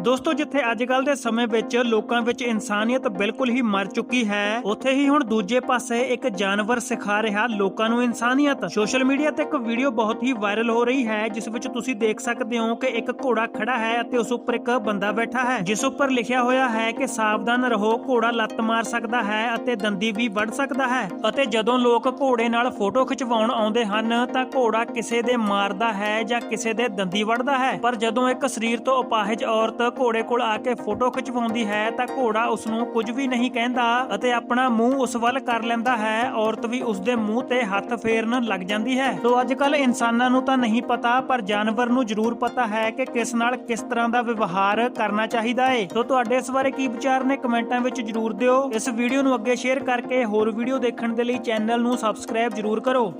ਦੋਸਤੋ, ਜਿੱਥੇ ਅੱਜ ਕੱਲ ਦੇ ਸਮੇਂ ਵਿੱਚ ਲੋਕਾਂ ਵਿੱਚ ਇਨਸਾਨੀਅਤ ਬਿਲਕੁਲ ਹੀ ਮਰ ਚੁੱਕੀ ਹੈ, ਉੱਥੇ ਹੀ ਹੁਣ ਦੂਜੇ ਪਾਸੇ ਇੱਕ ਜਾਨਵਰ ਸਿਖਾ ਰਿਹਾ ਲੋਕਾਂ ਨੂੰ ਇਨਸਾਨੀਅਤ। ਸੋਸ਼ਲ ਮੀਡੀਆ ਤੇ ਇੱਕ ਵੀਡੀਓ ਬਹੁਤ ਹੀ ਵਾਇਰਲ ਹੋ ਰਹੀ ਹੈ, ਜਿਸ ਵਿੱਚ ਤੁਸੀਂ ਦੇਖ ਸਕਦੇ ਹੋ ਕਿ ਇੱਕ ਘੋੜਾ ਖੜਾ ਹੈ ਅਤੇ ਉਸ ਉੱਪਰ ਇੱਕ ਬੰਦਾ ਬੈਠਾ ਹੈ, ਜਿਸ ਉੱਪਰ ਲਿਖਿਆ ਹੋਇਆ ਹੈ ਕਿ ਸਾਵਧਾਨ ਰਹੋ, ਘੋੜਾ ਲੱਤ ਮਾਰ ਸਕਦਾ ਹੈ ਅਤੇ ਦੰਦੀ ਵੀ ਵੱਢ ਸਕਦਾ ਹੈ। ਅਤੇ ਜਦੋਂ ਲੋਕ ਘੋੜੇ ਨਾਲ ਫੋਟੋ ਖਿਚਵਾਉਣ ਆਉਂਦੇ ਹਨ, ਤਾਂ ਘੋੜਾ ਕਿਸੇ ਦੇ ਮਾਰਦਾ ਹੈ ਜਾਂ ਕਿਸੇ ਦੇ ਦੰਦੀ ਵੱਢਦਾ ਹੈ। ਪਰ ਜਦੋਂ ਇੱਕ ਸਰੀਰ ਤੋਂ ਅਪਾਹਿਜ ਔਰਤ ਘੋੜੇ ਕੋਲ ਆ ਕੇ ਫੋਟੋ ਖਿਚਵਾਉਂਦੀ ਹੈ ਤਾਂ ਘੋੜਾ ਉਸ ਨੂੰ ਕੁਝ ਵੀ ਨਹੀਂ ਕਹਿੰਦਾ ਅਤੇ ਆਪਣਾ ਮੂੰਹ ਉਸ ਵੱਲ ਕਰ ਲੈਂਦਾ ਹੈ। ਔਰਤ ਵੀ ਉਸ ਦੇ ਮੂੰਹ ਤੇ ਹੱਥ ਫੇਰਨ ਲੱਗ ਜਾਂਦੀ ਹੈ। ਸੋ ਅੱਜ ਕੱਲ ਇਨਸਾਨਾਂ ਨੂੰ ਤਾਂ ਨਹੀਂ ਪਤਾ, ਪਰ ਜਾਨਵਰ ਨੂੰ ਜ਼ਰੂਰ ਪਤਾ ਹੈ ਕਿ ਕਿਸ ਨਾਲ ਕਿਸ ਤਰ੍ਹਾਂ ਦਾ ਵਿਵਹਾਰ ਕਰਨਾ ਚਾਹੀਦਾ ਹੈ ਸੋ ਤੁਹਾਡੇ ਇਸ ਬਾਰੇ ਕੀ ਵਿਚਾਰ ਨੇ ਕਮੈਂਟਾਂ ਵਿੱਚ ਜ਼ਰੂਰ ਦਿਓ। ਇਸ ਵੀਡੀਓ ਨੂੰ ਅੱਗੇ ਸ਼ੇਅਰ ਕਰਕੇ ਹੋਰ ਵੀਡੀਓ ਦੇਖਣ ਦੇ ਲਈ ਚੈਨਲ ਨੂੰ ਸਬਸਕ੍ਰਾਈਬ ਜ਼ਰੂਰ ਕਰੋ।